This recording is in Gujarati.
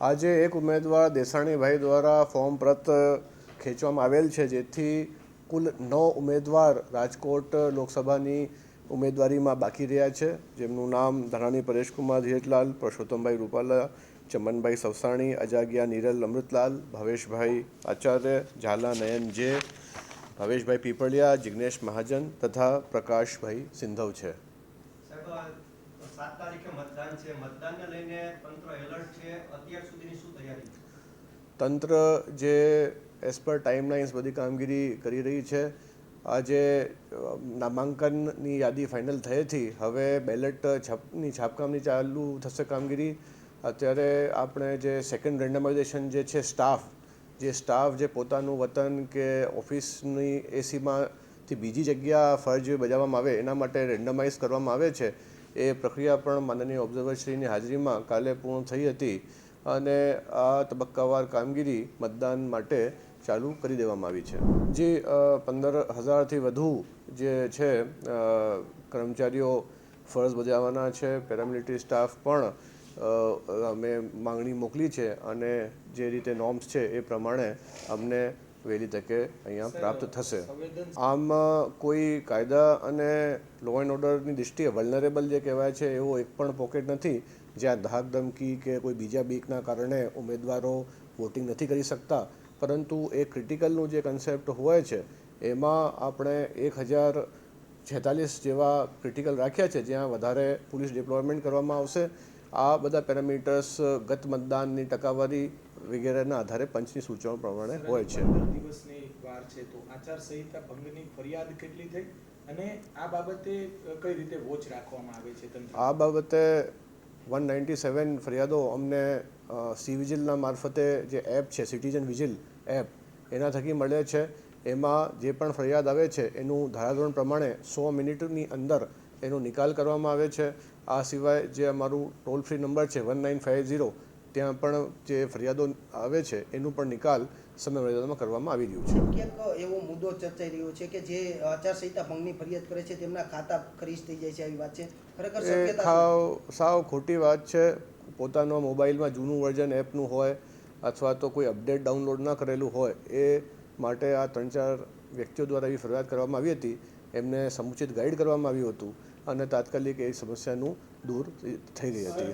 આજે એક ઉમેદવાર દેસાણીભાઈ દ્વારા ફોર્મ પ્રત ખેંચવામાં આવેલ છે, જેથી કુલ નવ ઉમેદવાર રાજકોટ લોકસભાની ઉમેદવારીમાં બાકી રહ્યા છે. જેમનું નામ ધારાણી પરેશકુમાર ધીરજલાલ પરસોત્તમભાઈ રૂપાલા, ચમનભાઈ સવસાણી, અજાગિયા નીરલ અમૃતલાલ, ભવેશભાઈ આચાર્ય, ઝાલા નયન જે, ભવેશભાઈ પીપળિયા, જિગ્નેશ મહાજન તથા પ્રકાશભાઈ સિંધવ છે. તંત્ર તંત્ર જે એઝ પર ટાઈમલાઇન્સ બધી કામગીરી કરી રહી છે. આજે નામાંકનની યાદી ફાઇનલ થયેથી હવે બેલેટ છાપની, છાપકામની ચાલુ થશે કામગીરી. અત્યારે આપણે જે સેકન્ડ રેન્ડમાઇઝેશન જે છે સ્ટાફ જે સ્ટાફ જે પોતાનું વતન કે ઓફિસની એસીમાંથી બીજી જગ્યા ફરજ બજાવવામાં આવે, એના માટે રેન્ડમાઇઝ કરવામાં આવે છે. એ પ્રક્રિયા પણ માનનીય ઓબ્ઝર્વરશ્રીની હાજરીમાં કાલે પૂર્ણ થઈ હતી અને આ તબક્કાવાર કામગીરી મતદાન માટે ચાલુ કરી દેવામાં આવી છે. જે પંદર હજારથી વધુ જે છે કર્મચારીઓ ફરજ બજાવવાના છે, પેરામિલિટરી સ્ટાફ પણ અમે માંગણી મોકલી છે અને જે રીતે નોર્મ્સ છે એ પ્રમાણે અમને વહેલી તકે અહીંયા પ્રાપ્ત થશે. આમ કોઈ કાયદા અને લો એન્ડ ઓર્ડરની દૃષ્ટિએ વલનરેબલ જે કહેવાય છે એવો એક પણ પોકેટ નથી જ્યાં ધાક ધમકી કે કોઈ બીજા બીકના કારણે ઉમેદવારો વોટિંગ નથી કરી શકતા. પરંતુ એ ક્રિટિકલનું જે કન્સેપ્ટ હોય છે એમાં આપણે એક હજાર છેતાલીસ જેવા ક્રિટિકલ રાખ્યા છે જ્યાં વધારે પોલીસ ડિપ્લોયમેન્ટ કરવામાં આવશે. આ બધા પેરામીટર્સ ગત મતદાનની ટકાવારી વગેરેના આધારે પંચની સૂચનો પ્રમાણે હોય છે. દિવસની વાર છે તો આચારસંહિતા ભંગની ફરિયાદ કેટલી થઈ અને આ બાબતે કઈ રીતે વોચ રાખવામાં આવે છે આ બાબતે વન નાઇન્ટી સેવન ફરિયાદો અમને સી વિજિલના મારફતે જે એપ છે સિટીઝન વિજિલ એપ એના થકી મળે છે. એમાં જે પણ ફરિયાદ આવે છે એનું ધારાધોરણ પ્રમાણે સો મિનિટની અંદર એનો નિકાલ કરવામાં આવે છે. આ સિવાય જે અમારું ટોલ ફ્રી નંબર છે વન નાઇન ફાઇવ ઝીરો ત્યાં પણ જે ફરિયાદો આવે છે એનું પણ નિકાલ સમય મર્યાદામાં કરવામાં આવી રહ્યું છે. ક્યાંક એવો મુદ્દો ચર્ચાઈ રહ્યો છે કે જે આચારસંહિતા ભંગની ફરિયાદ કરે છે તેમના ખાતા ફ્રીઝ થઈ જાય છે આવી વાત છે. ખરેખર સાવ સાવ ખોટી વાત છે. પોતાનો મોબાઈલમાં જૂનું વર્ઝન એપનું હોય અથવા તો કોઈ અપડેટ ડાઉનલોડ ન કરેલું હોય એ માટે આ ત્રણ ચાર વ્યક્તિઓ દ્વારા એવી ફરિયાદ કરવામાં આવી હતી. એમને સમુચિત ગાઈડ કરવામાં આવ્યું હતું અને તાત્કાલિક એ સમસ્યાનું દૂર થઈ ગઈ હતી.